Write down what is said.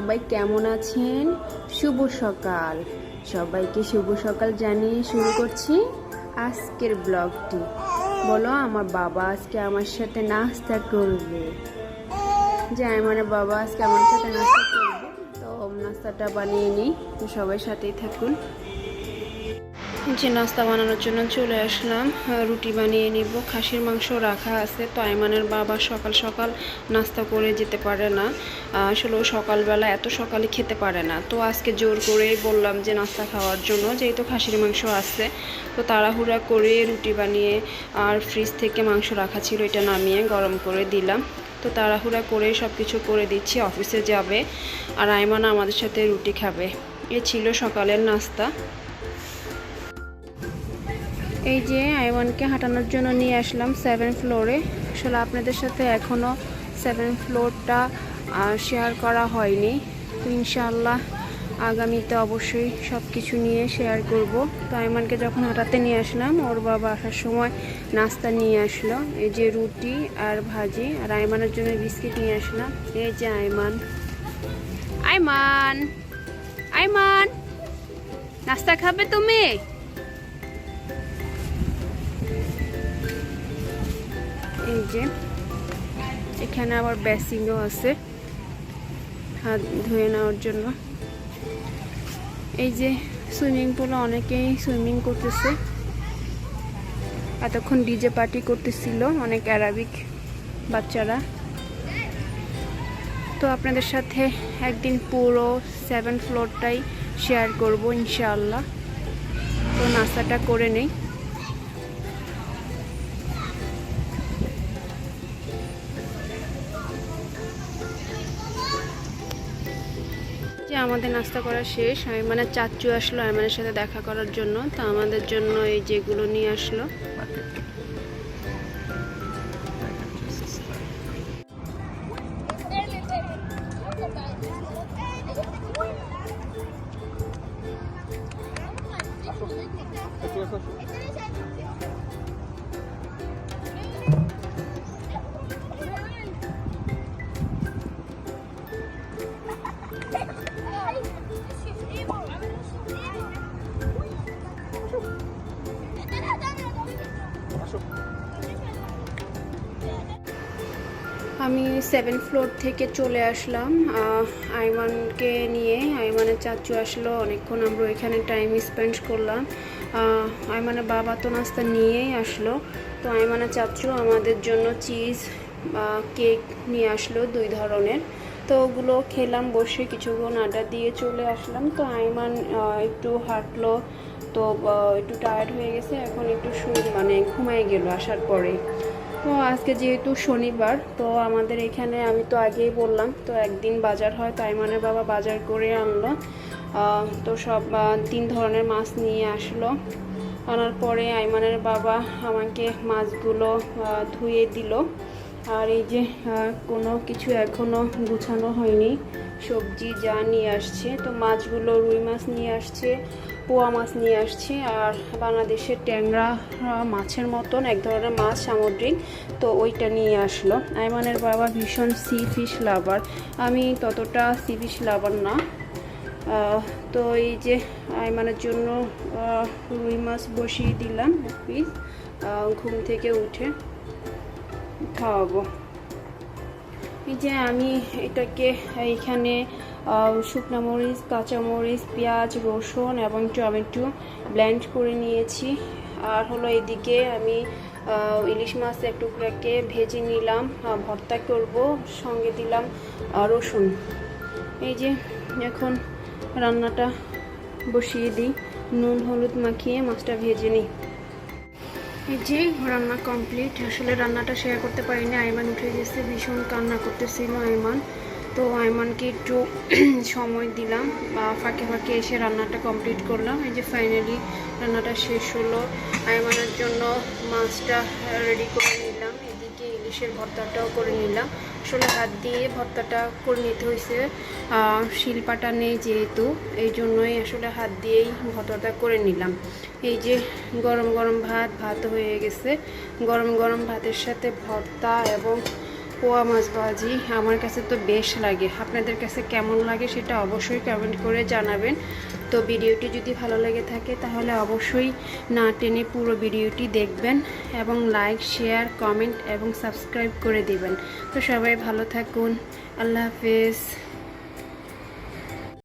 সবাই কেমন আছেন? শুভ সকাল। সবাইকে শুভ সকাল জানিয়ে শুরু করছি আজকের ব্লগটি। বলো, আমার বাবা আজকে আমার সাথে নাস্তা করবে। যে আমার বাবা আজকে আমার সাথে নাস্তা করবে। তো, নাস্তাটা বানিয়ে নিই। তো সবাই সাথেই থাকুন। যে নাস্তা বানানোর জন্য চলে আসলাম। রুটি বানিয়ে নিব। খাসির মাংস রাখা আছে। তো আইমানের বাবা সকাল সকাল নাস্তা করে যেতে পারে না। আসলে সকালবেলা এত সকালে খেতে পারে না। তো আজকে জোর করেই বললাম যে নাস্তা খাওয়ার জন্য, যেহেতু খাসির মাংস আছে। তো তাড়াহুড়া করে রুটি বানিয়ে আর ফ্রিজ থেকে মাংস রাখা ছিল, এটা নামিয়ে গরম করে দিলাম। তো তাড়াহুড়া করে সব কিছু করে দিচ্ছি। অফিসে যাবে আর আইমান আমাদের সাথে রুটি খাবে। এ ছিল সকালের নাস্তা। এই যে আইওয়ানকে হাঁটানোর জন্য নিয়ে আসলাম সেভেন ফ্লোরে আসলে আপনাদের সাথে এখনও সেভেন ফ্লোরটা শেয়ার করা হয়নি। তো ইনশাআল্লাহ আগামীতে অবশ্যই সব কিছু নিয়ে শেয়ার করব। তো আইমানকে যখন হাঁটাতে নিয়ে আসলাম, ওর বাবা আসার সময় নাস্তা নিয়ে আসলো। এই যে রুটি আর ভাজি আর আইমানের জন্য বিস্কিট নিয়ে আসলাম। এই যে আইমান আইমান আইমান নাস্তা খাবে তুমি? এই যে, এখানে আবার বেসিংও আছে। হাত ধুয়ে নেওয়ার জন্য। এই যে, সুইমিং পুলে অনেকেই সুইমিং করতেছে। এতক্ষণ ডিজে পার্টি করতেছিল অনেক অ্যারাবিক বাচ্চারা। তো আপনাদের সাথে একদিন পুরো সেভেন ফ্লোরটাই শেয়ার করব ইনশাআল্লাহ। তো নাস্তাটা করে নেই। আমাদের নাস্তা করা শেষ। মানে চাচু আসলো আয়মানের সাথে দেখা করার জন্য। তো আমাদের জন্য এই যেগুলো নিয়ে আসলো। আমি সেভেন ফ্লোর থেকে চলে আসলাম আইমানকে নিয়ে। আইমানের চাচু আসলো, অনেকক্ষণ আমরা ওইখানে টাইম স্পেন্ড করলাম। আইমানের বাবা তো নাস্তা নিয়েই আসলো। তো আইমানের চাচু আমাদের জন্য চিজ কেক নিয়ে আসলো দুই ধরনের। তো ওগুলো খেলাম, বসে কিছুক্ষণ আড্ডা দিয়ে চলে আসলাম। তো আইমান একটু হাঁটলো, তো একটু টায়ার্ড হয়ে গেছে। এখন একটু মানে ঘুমাই গেল আসার পরে। তো আজকে যেহেতু শনিবার, তো আমাদের এখানে আমি তো আগেই বললাম, তো একদিন বাজার হয় তো আইমানের বাবা বাজার করে আনলো। তো সব তিন ধরনের মাছ নিয়ে আসলো। আনার পরে আইমানের বাবা আমাকে মাছগুলো ধুয়ে দিল। আর এই যে কোনো কিছু এখনও গুছানো হয়নি, সবজি যা নিয়ে আসছে, তো মাছগুলো রুই মাছ নিয়ে আসছে। পোয়া মাছ নিয়ে আসছি আর বাংলাদেশের ট্যাংরা মাছের মতন, এক ধরনের মাছ, সামুদ্রিক। তো ওইটা নিয়ে আসলো। আইমানের বাবা ভীষণ সি ফিশ লাভার। আমি ততটা সি ফিশ লাভার না। তো এই যে আইমানের জন্য রুই মাছ বসিয়ে দিলাম পিস ঘুম থেকে উঠে খাওয়াবো। এই যে আমি এটাকে এইখানে শুকনো মরিচ কাঁচামরিচ পেঁয়াজ, রসুন এবং টমেটো ব্লেন্ড করে নিয়েছি। আর হলো এদিকে আমি ইলিশ মাছ এক টুকরাকে ভেজে নিলাম ভর্তা করব, সঙ্গে দিলাম রসুন। এই যে এখন রান্নাটা বসিয়ে দিই, নুন, হলুদ মাখিয়ে মাছটা ভেজে নিই। এই যে রান্না কমপ্লিট আসলে রান্নাটা শেয়ার করতে পারিনি আইমান উঠে গেছে, ভীষণ কান্না করতেছিল আইমান তো আইমানকে একটু সময় দিলাম, বা ফাঁকে ফাঁকে এসে রান্নাটা কমপ্লিট করলাম। এই যে ফাইনালি রান্নাটা শেষ হলো, আইমানের জন্য মাছটা রেডি করে নিলাম, এদিকে ইলিশের ভর্তাটাও করে নিলাম। আসলে হাত দিয়ে ভর্তাটা করে নিতে হয়েছে শিল্পাটা নেই যেহেতু, এই জন্যই আসলে হাত দিয়েই ভর্তাটা করে নিলাম। এই যে গরম গরম ভাত ভাত হয়ে গেছে। গরম গরম ভাতের সাথে ভর্তা এবং পোয়া মাছ ভাজি আমার কাছে তো বেশ লাগে। আপনাদের কাছে কেমন লাগে সেটা অবশ্যই কমেন্ট করে জানাবেন। তো ভিডিওটি যদি ভালো লেগে থাকে তাহলে অবশ্যই না টেনে পুরো ভিডিওটি দেখবেন এবং লাইক শেয়ার কমেন্ট এবং সাবস্ক্রাইব করে দিবেন। তো সবাই ভালো থাকুন। আল্লাহ হাফেজ।